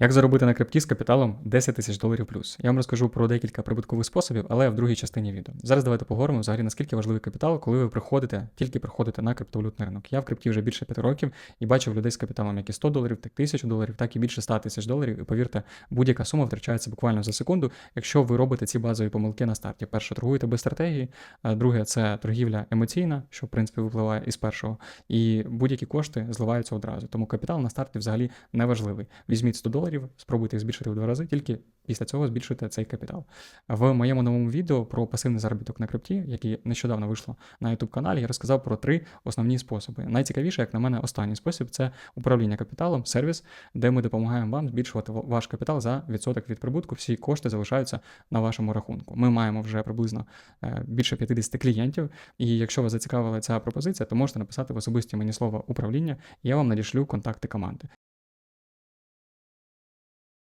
Як заробити на крипті з капіталом 10 тисяч доларів плюс? Я вам розкажу про декілька прибуткових способів, але в другій частині відео. Зараз давайте поговоримо взагалі наскільки важливий капітал, коли ви приходите, тільки приходите на криптовалютний ринок. Я в крипті вже більше 5 років і бачив людей з капіталом, як і 100 доларів, так 1000 доларів, так і більше 100 тисяч доларів. І повірте, будь-яка сума втрачається буквально за секунду, якщо ви робите ці базові помилки на старті. Перше, торгуєте без стратегії, друге це торгівля емоційна, що в принципі випливає із першого, і будь-які кошти зливаються одразу. Тому капітал на старті взагалі не важливий. Візьміть 100 доларів, спробуйте їх збільшити в два рази, тільки після цього збільшуйте цей капітал. В моєму новому відео про пасивний заробіток на крипті, яке нещодавно вийшло на youtube каналі, я розказав про три основні способи. Найцікавіше, як на мене, останній спосіб це управління капіталом, сервіс, де ми допомагаємо вам збільшувати ваш капітал за відсоток від прибутку. Всі кошти залишаються на вашому рахунку. Ми маємо вже приблизно е, більше 50 клієнтів. І якщо вас зацікавила ця пропозиція, то можете написати в особисті мені слово управління, і я вам надішлю контакти команди.